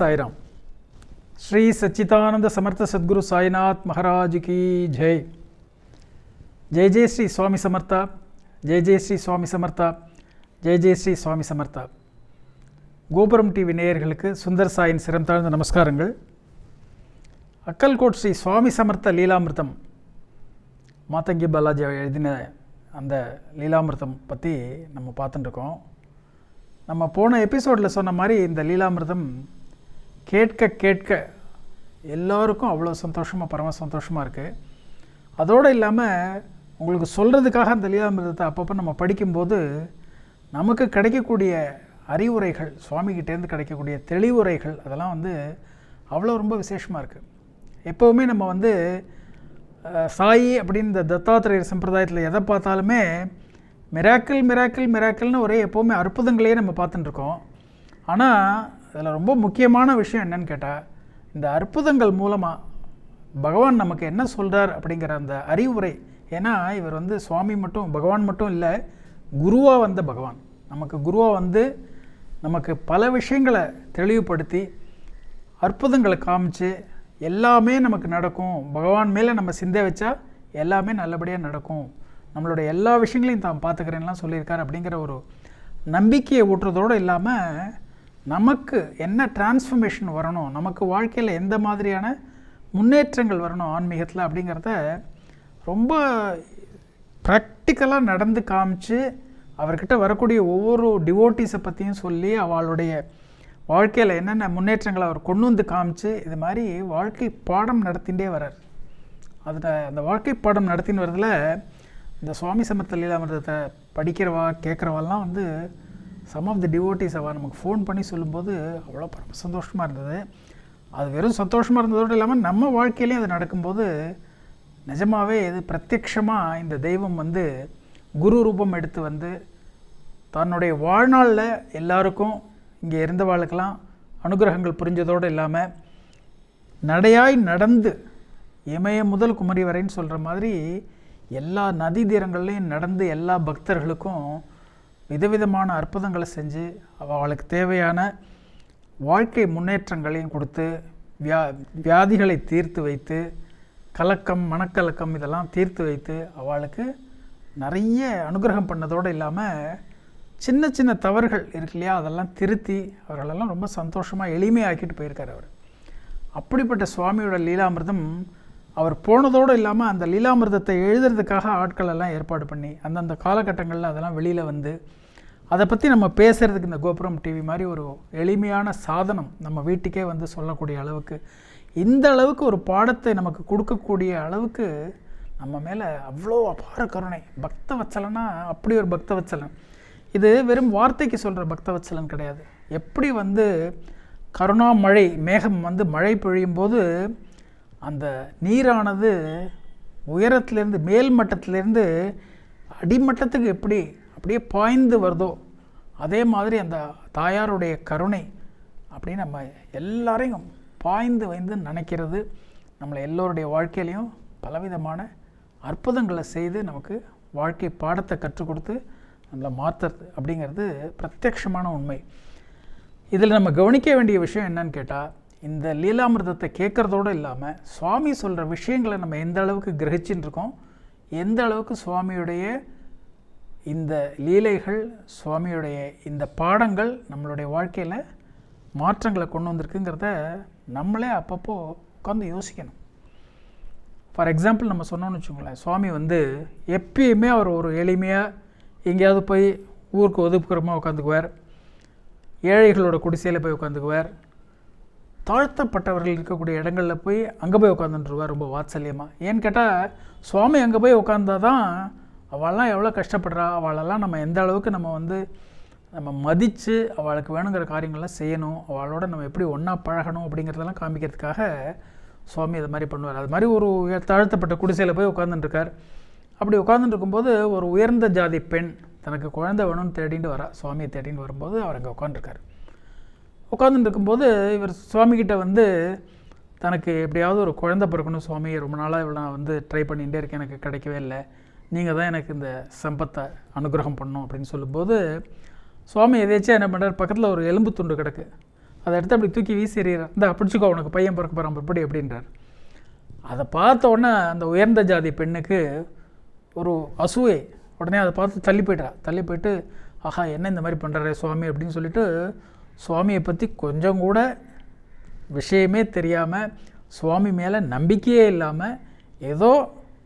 சாய்ராம். ஸ்ரீ சச்சிதானந்த சமர்த்த சத்குரு சாய்நாத் மகாராஜ் கி ஜெய். ஜெய் ஜெய் ஸ்ரீ சுவாமி சமர்த்தா. ஜெய் ஜெய் ஸ்ரீ சுவாமி சமர்த்தா. ஜெய் ஜெய் ஸ்ரீ சுவாமி சமர்த்தா. கோபுரம் டிவி நேயர்களுக்கு சுந்தர் சாயின் சிரம் தாழ்ந்த நமஸ்காரங்கள். அக்கல்கோட் ஸ்ரீ சுவாமி சமர்த்த லீலாமிர்தம். மாத்தங்கி பாலாஜி எழுதின அந்த லீலாமிர்தம் பற்றி நம்ம பார்த்துட்டுருக்கோம் நம்ம போன எபிசோடில் சொன்ன மாதிரி இந்த லீலாமிர்தம் கேட்க கேட்க எல்லோருக்கும் அவ்வளோ சந்தோஷமாக பரம சந்தோஷமாக இருக்குது அதோடு இல்லாமல் உங்களுக்கு சொல்கிறதுக்காக அந்த லீலாமிரதத்தை அப்பப்போ நம்ம படிக்கும்போது நமக்கு கிடைக்கக்கூடிய அறிவுரைகள் சுவாமிகிட்டேருந்து கிடைக்கக்கூடிய தெளிவுரைகள் அதெல்லாம் வந்து அவ்வளோ ரொம்ப விசேஷமாக இருக்குது எப்போவுமே நம்ம வந்து சாயி அப்படின்னு இந்த தத்தாத்திரேயர் சம்பிரதாயத்தில் எதை பார்த்தாலுமே மிராக்கிள் மிராக்கிள் மிராக்கிள்னு ஒரே எப்போவுமே அற்புதங்களையே நம்ம பார்த்துட்டுருக்கோம் ஆனால் அதில் ரொம்ப முக்கியமான விஷயம் என்னன்னு கேட்டால் இந்த அற்புதங்கள் மூலமாக பகவான் நமக்கு என்ன சொல்கிறார் அப்படிங்கிற அந்த அறிவுரை. ஏன்னா இவர் வந்து சுவாமி மட்டும் பகவான் மட்டும் இல்லை குருவாக வந்த பகவான். நமக்கு குருவாக வந்து நமக்கு பல விஷயங்களை தெளிவுபடுத்தி அற்புதங்களை காமிச்சு எல்லாமே நமக்கு நடக்கும். பகவான் மேலே நம்ம சிந்தை வச்சா எல்லாமே நல்லபடியாக நடக்கும். நம்மளோட எல்லா விஷயங்களையும் தான் பார்த்துக்கிறேன்லாம் சொல்லியிருக்காரு அப்படிங்கிற ஒரு நம்பிக்கையை ஊட்டுறதோடு இல்லாமல் நமக்கு என்ன டிரான்ஸ்ஃபர்மேஷன் வரணும்? நமக்கு வாழ்க்கையில் எந்த மாதிரியான முன்னேற்றங்கள் வரணும் ஆன்மீகத்தில் அப்படிங்கிறத ரொம்ப ப்ராக்டிக்கலாக நடந்து காமிச்சு அவர்கிட்ட வரக்கூடிய ஒவ்வொரு டிவோட்டிஸை பற்றியும் சொல்லி அவளுடைய வாழ்க்கையில் என்னென்ன முன்னேற்றங்களை அவர் கொண்டு வந்து காமிச்சு இது மாதிரி வாழ்க்கை பாடம் நடத்திகிட்டே வரார் அதில் அந்த வாழ்க்கை பாடம் நடத்தின்னு வரதில் இந்த சுவாமி சமர்த்த லீலாமிரதத்தை படிக்கிறவா கேட்குறவாலாம் வந்து சம் ஆஃப் தி டிவோட்டிஸ் அவள் நமக்கு ஃபோன் பண்ணி சொல்லும்போது அவ்வளோ பரம சந்தோஷமாக இருந்தது. அது வெறும் சந்தோஷமாக இருந்ததோடு இல்லாமல் நம்ம வாழ்க்கையிலையும் அது நடக்கும்போது நிஜமாகவே இது பிரத்யக்ஷமாக இந்த தெய்வம் வந்து குரு ரூபம் எடுத்து வந்து தன்னுடைய வாழ்நாளில் எல்லாருக்கும் இங்கே இருந்தவாளுக்கெல்லாம் அனுகிரகங்கள் புரிஞ்சதோடு இல்லாமல் நடையாய் நடந்து இமய முதல் குமரி வரைன்னு சொல்கிற மாதிரி எல்லா நதி தீரங்கள்லையும் நடந்து எல்லா பக்தர்களுக்கும் விதவிதமான அற்புதங்களை செஞ்சு அவளுக்கு தேவையான வாழ்க்கை முன்னேற்றங்களையும் கொடுத்து வியா வியாதிகளை தீர்த்து வைத்து கலக்கம் மனக்கலக்கம் இதெல்லாம் தீர்த்து வைத்து அவளுக்கு நிறைய அனுகிரகம் பண்ணதோடு இல்லாமல் சின்ன சின்ன தவறுகள் இருக்கு இல்லையா? அதெல்லாம் திருத்தி அவர்களெல்லாம் ரொம்ப சந்தோஷமாக எளிமையாக்கிட்டு போயிருக்கார் அவர். அப்படிப்பட்ட சுவாமியோட லீலாமிர்தம் அவர் போனதோடு இல்லாமல் அந்த லீலாமிர்தத்தை எழுதுறதுக்காக ஆட்களெல்லாம் ஏற்பாடு பண்ணி அந்தந்த காலகட்டங்களில் அதெல்லாம் வெளியில் வந்து அதை பற்றி நம்ம பேசுகிறதுக்கு இந்த கோபுரம் டிவி மாதிரி ஒரு எளிமையான சாதனம் நம்ம வீட்டுக்கே வந்து சொல்லக்கூடிய அளவுக்கு இந்த அளவுக்கு ஒரு பாடத்தை நமக்கு கொடுக்கக்கூடிய அளவுக்கு நம்ம மேலே அவ்வளோ அபார கருணை. பக்த வச்சலன்னா அப்படி ஒரு பக்த வச்சலன் இது வெறும் வார்த்தைக்கு சொல்கிற பக்த வச்சலன் கிடையாது. எப்படி வந்து கருணா மழை மேகம் வந்து மழை பொழியும் போது அந்த நீரானது உயரத்துலேருந்து மேல் மட்டத்திலேருந்து அடிமட்டத்துக்கு எப்படி அப்படியே பாய்ந்து வருதோ அதே மாதிரி அந்த தாயாருடைய கருணை அப்படி நம்ம எல்லாரையும் பாய்ந்து வைந்து நினைக்கிறது நம்மளை எல்லோருடைய வாழ்க்கையிலையும் பலவிதமான அற்புதங்களை செய்து நமக்கு வாழ்க்கை பாடத்தை கற்றுக் கொடுத்து நம்மளை மாற்றுறது அப்படிங்கிறது பிரத்யக்ஷமான உண்மை. இதில் நம்ம கவனிக்க வேண்டிய விஷயம் என்னன்னு கேட்டால் இந்த லீலாமிர்தத்தை கேட்குறதோடு இல்லாமல் சுவாமி சொல்கிற விஷயங்களை நம்ம எந்த அளவுக்கு கிரகிச்சுட்டு இருக்கோம் எந்த அளவுக்கு சுவாமியுடைய இந்த லீலைகள் சுவாமியுடைய இந்த பாடங்கள் நம்மளுடைய வாழ்க்கையில் மாற்றங்களை கொண்டு வந்திருக்குங்கிறத நம்மளே அப்பப்போ உட்காந்து யோசிக்கணும். ஃபார் எக்ஸாம்பிள் நம்ம சொன்னோம்னு வச்சுக்கோங்களேன் சுவாமி வந்து எப்பயுமே அவர் ஒரு எளிமையாக எங்கேயாவது போய் ஊருக்கு ஒதுக்குறமாக உட்காந்துக்குவார். ஏழைகளோட குடிசையில் போய் உட்காந்துக்குவார். தாழ்த்தப்பட்டவர்கள் இருக்கக்கூடிய இடங்களில் போய் அங்கே போய் உட்காந்துட்டுருவார் ரொம்ப வாத்சல்யமாக ஏன்னு கேட்டால் சுவாமி அங்கே போய் உட்காந்தா தான் அவள்லாம் எவ்வளோ கஷ்டப்படுறா அவளெல்லாம் நம்ம எந்த அளவுக்கு நம்ம வந்து நம்ம மதித்து அவளுக்கு வேணுங்கிற காரியங்கள்லாம் செய்யணும் அவளோட நம்ம எப்படி ஒன்றா பழகணும் அப்படிங்கிறதெல்லாம் காமிக்கிறதுக்காக சுவாமி இது மாதிரி பண்ணுவார். அது மாதிரி ஒரு தாழ்த்தப்பட்ட குடிசையில் போய் உட்காந்துட்டுருக்கார் அப்படி உட்காந்துட்டு இருக்கும்போது ஒரு உயர்ந்த ஜாதி பெண் தனக்கு குழந்தை வேணும்னு தேடிட்டு வரா சுவாமியை தேடின்னு வரும்போது அவர் அங்கே உட்காந்துருக்கார் உட்காந்துட்டு இருக்கும்போது இவர் சுவாமிகிட்ட வந்து தனக்கு எப்படியாவது ஒரு குழந்தை பிறக்கணும் சுவாமி ரொம்ப நாளாக இவ்வளோ நான் வந்து ட்ரை பண்ணிகிட்டே இருக்கேன் எனக்கு கிடைக்கவே இல்லை. நீங்கள் தான் எனக்கு இந்த சம்பத்தை அனுகிரகம் பண்ணும் அப்படின்னு சொல்லும்போது சுவாமி எதேச்சும் என்ன பண்ணுறார் பக்கத்தில் ஒரு எலும்பு துண்டு கிடக்கு. அதை எடுத்து அப்படி தூக்கி வீசி எறிகிறார் இந்த பிடிச்சிக்கோ உனக்கு பையன் பிறக்க போகிறான் எப்படி அப்படின்றார். அதை பார்த்த உடனே அந்த உயர்ந்த ஜாதி பெண்ணுக்கு ஒரு அசூயை உடனே அதை பார்த்து தள்ளி போய்ட்டா தள்ளி போயிட்டு ஆஹா என்ன இந்த மாதிரி பண்ணுறாரு சுவாமி? அப்படின்னு சொல்லிட்டு சுவாமியை பற்றி கொஞ்சம் கூட விஷயமே தெரியாமல் சுவாமி மேலே நம்பிக்கையே இல்லாமல் ஏதோ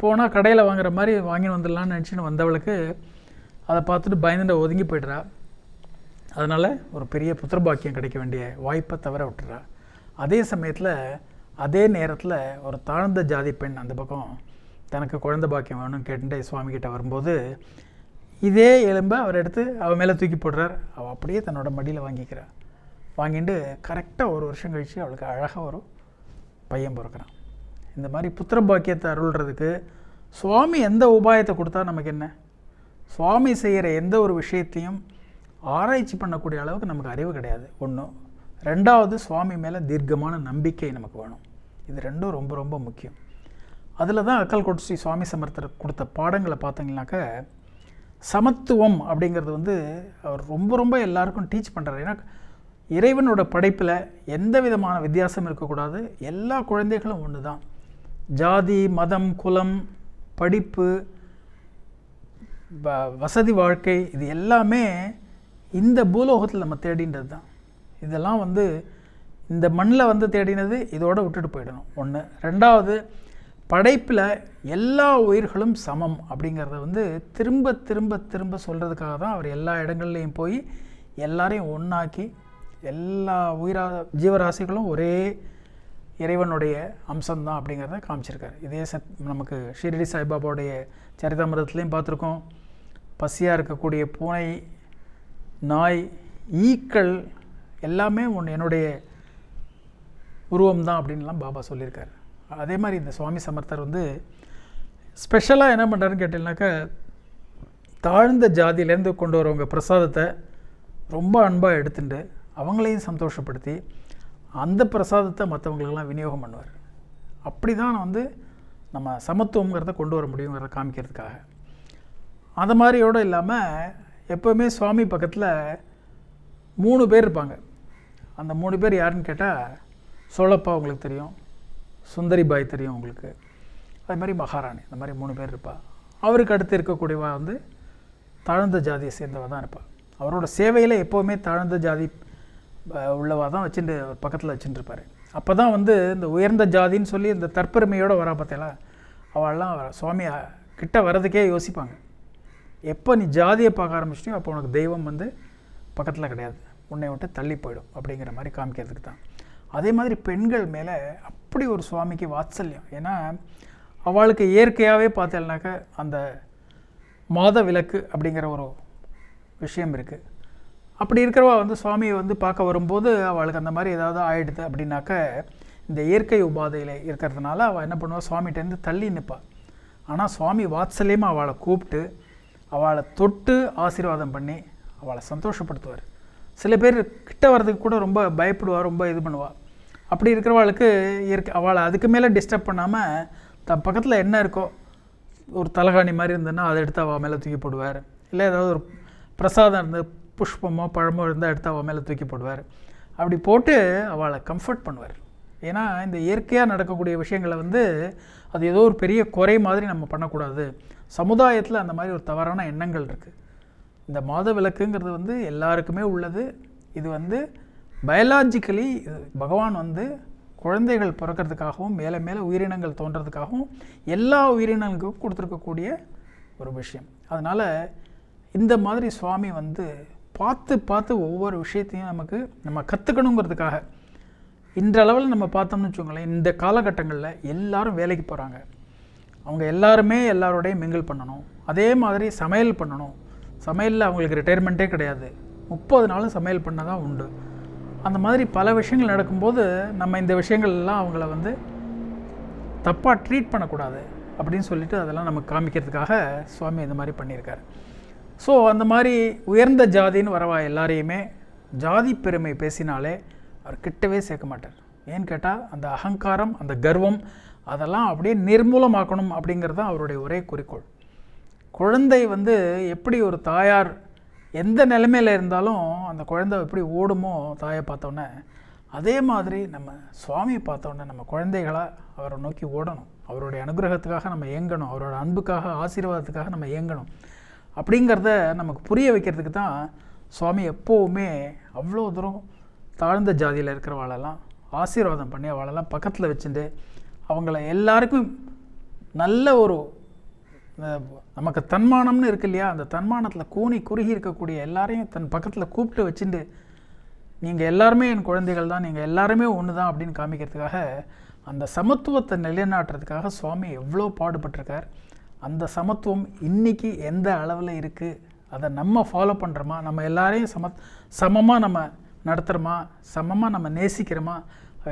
போனால் கடையில் வாங்குற மாதிரி வாங்கி வந்துடலான்னு நினச்சின்னு வந்தவளுக்கு அதை பார்த்துட்டு பயந்துட்டு ஒதுங்கி போய்ட்றா. அதனால் ஒரு பெரிய புத்திரபாக்கியம் கிடைக்க வேண்டிய வாய்ப்பை தவிர விட்டுறா. அதே சமயத்தில் அதே நேரத்தில் ஒரு தாழ்ந்த ஜாதி பெண் அந்த பக்கம் தனக்கு குழந்த பாக்கியம் வேணும்னு கேட்டுட்டு சுவாமிகிட்ட வரும்போது இதே எலும்பை அவர் எடுத்து அவள் மேலே தூக்கி போடுறார். அவள் அப்படியே தன்னோட மடியில் வாங்கிக்கிறாள் வாங்கிட்டு கரெக்டாக ஒரு வருஷம் கழித்து அவளுக்கு அழகாக ஒரு பையன் பிறக்கிறான். இந்த மாதிரி புத்திர பாக்கியத்தை அருள்றதுக்கு சுவாமி எந்த உபாயத்தை கொடுத்தா நமக்கு என்ன? சுவாமி செய்கிற எந்த ஒரு விஷயத்தையும் ஆராய்ச்சி பண்ணக்கூடிய அளவுக்கு நமக்கு அறிவு கிடையாது. ஒன்று ரெண்டாவது சுவாமி மேலே தீர்க்கமான நம்பிக்கை நமக்கு வேணும். இது ரெண்டும் ரொம்ப ரொம்ப முக்கியம். அதில் தான் அக்கல்கோட் ஸ்ரீ சுவாமி சமர்த்தர் கொடுத்த பாடங்களை பார்த்தீங்கன்னாக்க சமத்துவம் அப்படிங்கிறது வந்து அவர் ரொம்ப ரொம்ப எல்லாருக்கும் டீச் பண்ணுறாரு ஏன்னா இறைவனோட படைப்பில் எந்த விதமான வித்தியாசம் இருக்கக்கூடாது. எல்லா குழந்தைகளும் ஒன்று தான் ஜாதி மதம் குலம் படிப்பு வசதி வாழ்க்கை இது எல்லாமே இந்த பூலோகத்தில் நம்ம தேடின்றது தான். இதெல்லாம் வந்து இந்த மண்ணில் வந்து தேடினது இதோடு விட்டுட்டு போயிடணும். ஒன்று ரெண்டாவது படைப்பில் எல்லா உயிர்களும் சமம் அப்படிங்கிறத வந்து திரும்ப திரும்ப திரும்ப சொல்கிறதுக்காக தான் அவர் எல்லா இடங்கள்லையும் போய் எல்லாரையும் ஒன்றாக்கி எல்லா உயிரா ஜீவராசிகளும் ஒரே இறைவனுடைய அம்சம்தான் அப்படிங்கிறத காமிச்சிருக்காரு. இதே சத் நமக்கு ஷீரடி சாய்பாபாவுடைய சரிதாமிரத்துலேயும் பார்த்துருக்கோம். பசியாக இருக்கக்கூடிய பூனை நாய் ஈக்கள் எல்லாமே ஒன்று என்னுடைய உருவம் தான் அப்படின்லாம் பாபா சொல்லியிருக்காரு. அதே மாதிரி இந்த சுவாமி சமர்த்தர் வந்து ஸ்பெஷலாக என்ன பண்ணுறாருன்னு கேட்டீங்கன்னாக்கா தாழ்ந்த ஜாதியிலேருந்து கொண்டு வரவங்க பிரசாதத்தை ரொம்ப அன்பாக எடுத்துட்டு அவங்களையும் சந்தோஷப்படுத்தி அந்த பிரசாதத்தை மற்றவங்களுக்கெல்லாம் விநியோகம் பண்ணுவார். அப்படி தான் வந்து நம்ம சமத்துவங்கிறத கொண்டு வர முடியுங்கிறத காமிக்கிறதுக்காக. அந்த மாதிரியோடு இல்லாமல் எப்போவுமே சுவாமி பக்கத்தில் மூணு பேர் இருப்பாங்க. அந்த மூணு பேர் யாருன்னு கேட்டால் சோழப்பா உங்களுக்கு தெரியும் சுந்தரி பாய் தெரியும் உங்களுக்கு. அது மாதிரி மகாராணி இந்த மாதிரி மூணு பேர் இருப்பாள் அவருக்கு அடுத்து இருக்கக்கூடியவா வந்து தாழ்ந்த ஜாதியை சேர்ந்தவ தான் இருப்பாள் அவரோட சேவையில் எப்போவுமே தாழ்ந்த ஜாதி உள்ளவா தான் வச்சுட்டு பக்கத்தில் வச்சுட்டு இருப்பார் அப்போ தான் வந்து இந்த உயர்ந்த ஜாதின்னு சொல்லி இந்த தற்பெருமையோடு வரா பார்த்தீங்களா அவள்லாம் அவ- சுவாமி கிட்ட வர்றதுக்கே யோசிப்பாங்க. எப்போ நீ ஜாதியை பார்க்க ஆரம்பிச்சிட்டியோ அப்போ உனக்கு தெய்வம் வந்து பக்கத்தில் கிடையாது. உன்னை விட்டு தள்ளி போயிடும் அப்படிங்கிற மாதிரி காமிக்கிறதுக்கு தான். அதே மாதிரி பெண்கள் மேலே அப்படி ஒரு சுவாமிக்கு வாத்சல்யம். ஏன்னா அவளுக்கு இயற்கையாகவே பார்த்தேன்னாக்க அந்த மாத விளக்கு அப்படிங்கிற ஒரு விஷயம் இருக்குது அப்படி இருக்கிறவா வந்து சுவாமியை வந்து பார்க்க வரும்போது அவளுக்கு அந்த மாதிரி ஏதாவது ஆயிடுது அப்படின்னாக்க இந்த இயற்கை உபாதையில் இருக்கிறதுனால அவள் என்ன பண்ணுவாள் சுவாமிகிட்டேருந்து தள்ளி நிற்பாள் ஆனால் சுவாமி வாத்சல்யமாக அவளை கூப்பிட்டு அவளை தொட்டு ஆசீர்வாதம் பண்ணி அவளை சந்தோஷப்படுத்துவார். சில பேர் கிட்ட வர்றதுக்கு கூட ரொம்ப பயப்படுவா ரொம்ப இது பண்ணுவா. அப்படி இருக்கிறவளுக்கு இயற்கை அவளை அதுக்கு மேலே டிஸ்டர்ப் பண்ணாமல் தன் பக்கத்தில் என்ன இருக்கோ ஒரு தலகாணி மாதிரி இருந்ததுன்னா அதை எடுத்து அவள் மேலே தூக்கி போடுவார். இல்லை ஏதாவது ஒரு பிரசாதம் இருந்து புஷ்பமோ பழமோ இருந்தால் எடுத்து அவள் மேலே தூக்கி போடுவார். அப்படி போட்டு அவளை கம்ஃபர்ட் பண்ணுவார். ஏன்னா இந்த இயற்கையாக நடக்கக்கூடிய விஷயங்களை வந்து அது ஏதோ ஒரு பெரிய குறை மாதிரி நம்ம பண்ணக்கூடாது. சமுதாயத்தில் அந்த மாதிரி ஒரு தவறான எண்ணங்கள் இருக்குது இந்த மாத விளக்குங்கிறது வந்து எல்லாருக்குமே உள்ளது. இது வந்து பயாலாஜிக்கலி பகவான் வந்து குழந்தைகள் பிறக்கிறதுக்காகவும் மேலே மேலே உயிரினங்கள் தோன்றதுக்காகவும் எல்லா உயிரினங்களுக்கும் கொடுத்துருக்கக்கூடிய ஒரு விஷயம். அதனால் இந்த மாதிரி சுவாமி வந்து பார்த்து பார்த்து ஒவ்வொரு விஷயத்தையும் நமக்கு நம்ம கற்றுக்கணுங்கிறதுக்காக இன்றளவில் நம்ம பார்த்தோம்னு வச்சுக்கோங்களேன் இந்த காலகட்டங்களில் எல்லாரும் வேலைக்கு போகிறாங்க அவங்க எல்லாருமே எல்லாரோடையும் மிங்கிள் பண்ணணும். அதே மாதிரி சமையல் பண்ணணும். சமையலில் அவங்களுக்கு ரிட்டையர்மெண்ட்டே கிடையாது. முப்பது நாளும் சமையல் பண்ண தான் உண்டு. அந்த மாதிரி பல விஷயங்கள் நடக்கும்போது நம்ம இந்த விஷயங்கள் எல்லாம் அவங்கள வந்து தப்பாக ட்ரீட் பண்ணக்கூடாது அப்படின்னு சொல்லிட்டு அதெல்லாம் நமக்கு காமிக்கிறதுக்காக சுவாமி இந்த மாதிரி பண்ணியிருக்காரு. ஸோ அந்த மாதிரி உயர்ந்த ஜாதின்னு வரவா எல்லாரையுமே ஜாதி பெருமை பேசினாலே அவர் கிட்டவே சேர்க்க மாட்டார். ஏன்னு கேட்டால் அந்த அகங்காரம் அந்த கர்வம் அதெல்லாம் அப்படியே நிர்மூலமாக்கணும் அப்படிங்கிறது தான் அவருடைய ஒரே குறிக்கோள். குழந்தை வந்து எப்படி ஒரு தாயார் எந்த நிலைமையில் இருந்தாலும் அந்த குழந்தை எப்படி ஓடுமோ தாயை பார்த்தோன்னே அதே மாதிரி நம்ம சுவாமியை பார்த்தோன்னே நம்ம குழந்தைகளாக அவரை நோக்கி ஓடணும். அவருடைய அனுகிரகத்துக்காக நம்ம இயங்கணும். அவரோட அன்புக்காக ஆசீர்வாதத்துக்காக நம்ம இயங்கணும். அப்படிங்கிறத நமக்கு புரிய வைக்கிறதுக்கு தான் சுவாமி எப்போவுமே அவ்வளோ தூரம் தாழ்ந்த ஜாதியில் இருக்கிறவாளெல்லாம் ஆசீர்வாதம் பண்ணி அவளெல்லாம் பக்கத்தில் வச்சுட்டு அவங்கள எல்லாருக்கும் நல்ல ஒரு நமக்கு தன்மானம்னு இருக்கு இல்லையா? அந்த தன்மானத்தில் கூனி குறுகி இருக்கக்கூடிய எல்லாரையும் தன் பக்கத்தில் கூப்பிட்டு வச்சுட்டு நீங்கள் எல்லாருமே என் குழந்தைகள் தான் நீங்கள் எல்லாருமே ஒன்று தான் அப்படின்னு காமிக்கிறதுக்காக அந்த சமத்துவத்தை நிலைநாட்டுறதுக்காக சுவாமி எவ்வளோ பாடுபட்டிருக்கார். அந்த சமத்துவம் இன்னைக்கு எந்த அளவில் இருக்குது அதை நம்ம ஃபாலோ பண்ணுறோமா நம்ம எல்லாரையும் சம சமமாக நம்ம நடத்துகிறோமா சமமாக நம்ம நேசிக்கிறோமா?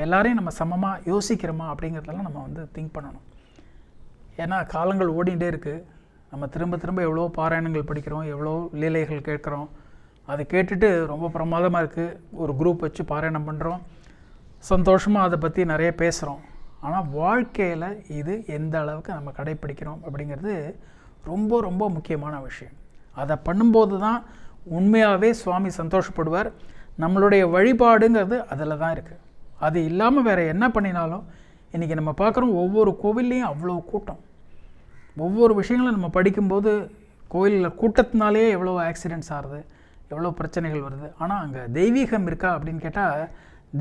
எல்லாரையும் நம்ம சமமாக யோசிக்கிறோமா? அப்படிங்கிறதெல்லாம் நம்ம வந்து திங்க் பண்ணணும். ஏன்னா காலங்கள் ஓடிகிட்டே இருக்குது நம்ம திரும்ப திரும்ப எவ்வளோ பாராயணங்கள் படிக்கிறோம் எவ்வளோ லீலைகள் கேட்குறோம். அதை கேட்டுட்டு ரொம்ப பிரமாதமாக இருக்குது ஒரு குரூப் வச்சு பாராயணம் பண்ணுறோம் சந்தோஷமாக அதை பற்றி நிறைய பேசுகிறோம் ஆனால் வாழ்க்கையில் இது எந்த அளவுக்கு நம்ம கடைப்பிடிக்கிறோம் அப்படிங்கிறது ரொம்ப ரொம்ப முக்கியமான விஷயம். அதை பண்ணும்போது தான் உண்மையாகவே சுவாமி சந்தோஷப்படுவார். நம்மளுடைய வழிபாடுங்கிறது அதில் தான் இருக்குது அது இல்லாமல் வேறு என்ன பண்ணினாலும் இன்றைக்கி நம்ம பார்க்குறோம் ஒவ்வொரு கோவில்லையும் அவ்வளோ கூட்டம். ஒவ்வொரு விஷயங்களும் நம்ம படிக்கும்போது கோயிலில் கூட்டத்தினாலே எவ்வளோ ஆக்சிடென்ட்ஸ் ஆகுது எவ்வளோ பிரச்சனைகள் வருது. ஆனால் அங்கே தெய்வீகம் இருக்கா அப்படின்னு கேட்டால்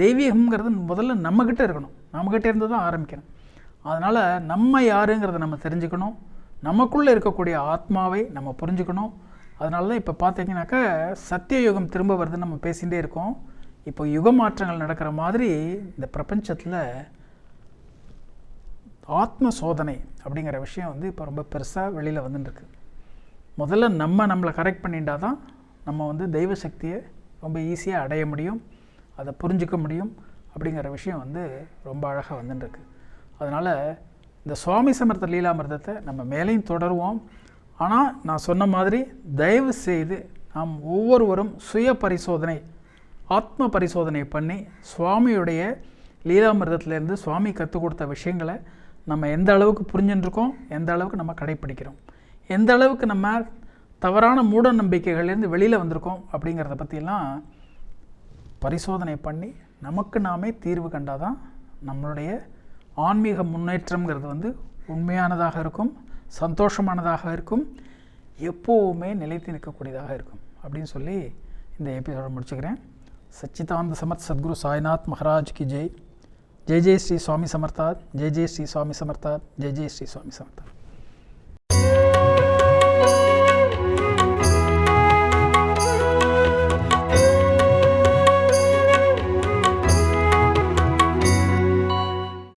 தெய்வீகம்ங்கிறது முதல்ல நம்மக்கிட்ட இருக்கணும். நம்மக்கிட்ட இருந்து தான் ஆரம்பிக்கணும். அதனால் நம்ம யாருங்கிறத நம்ம தெரிஞ்சுக்கணும். நமக்குள்ளே இருக்கக்கூடிய ஆத்மாவை நம்ம புரிஞ்சுக்கணும். அதனால தான் இப்போ பார்த்தீங்கன்னாக்கா சத்தியயுகம் திரும்ப வருதுன்னு நம்ம பேசிகிட்டே இருக்கோம். இப்போ யுக மாற்றங்கள் நடக்கிற மாதிரி இந்த பிரபஞ்சத்தில் ஆத்ம சோதனை அப்படிங்கிற விஷயம் வந்து இப்போ ரொம்ப பெருசாக வெளியில் வந்துட்டுருக்கு. முதல்ல நம்ம நம்மளை கரெக்ட் பண்ணிட்டா தான் நம்ம வந்து தெய்வ சக்தியை ரொம்ப ஈஸியாக அடைய முடியும். அதை புரிஞ்சுக்க முடியும் அப்படிங்கிற விஷயம் வந்து ரொம்ப அழகாக வந்துட்டுருக்கு. அதனால் இந்த சுவாமி சமர்த்த லீலாமிர்தத்தை நம்ம மேலேயும் தொடருவோம். ஆனால் நான் சொன்ன மாதிரி தயவு செய்து நாம் ஒவ்வொருவரும் சுய பரிசோதனை ஆத்ம பரிசோதனை பண்ணி சுவாமியுடைய லீலாமிரதத்துலேருந்து சுவாமி கற்றுக் கொடுத்த விஷயங்களை நம்ம எந்த அளவுக்கு புரிஞ்சுட்டுருக்கோம் எந்த அளவுக்கு நம்ம கடைப்பிடிக்கிறோம் எந்த அளவுக்கு நம்ம தவறான மூட நம்பிக்கைகள்லேருந்து வெளியில் வந்திருக்கோம் அப்படிங்கிறத பற்றியெல்லாம் பரிசோதனை பண்ணி நமக்கு நாமே தீர்வு கண்டால் தான் நம்மளுடைய ஆன்மீக முன்னேற்றம்ங்கிறது வந்து உண்மையானதாக இருக்கும் சந்தோஷமானதாக இருக்கும் எப்போவுமே நிலைத்து நிற்கக்கூடியதாக இருக்கும் அப்படின்னு சொல்லி இந்த எபிசோட முடிச்சுக்கிறேன். சச்சிதானந்த சமர்த் சத்குரு சாய்நாத் மகாராஜ் கி ஜெய். ஜெய் ஜெய் ஸ்ரீ சுவாமி சமர்த்தாத். ஜெய் ஜெய் ஸ்ரீ சுவாமி சமர்த்தாத். ஜெய் ஜெய் ஸ்ரீ சுவாமி சமர்த்தாத்.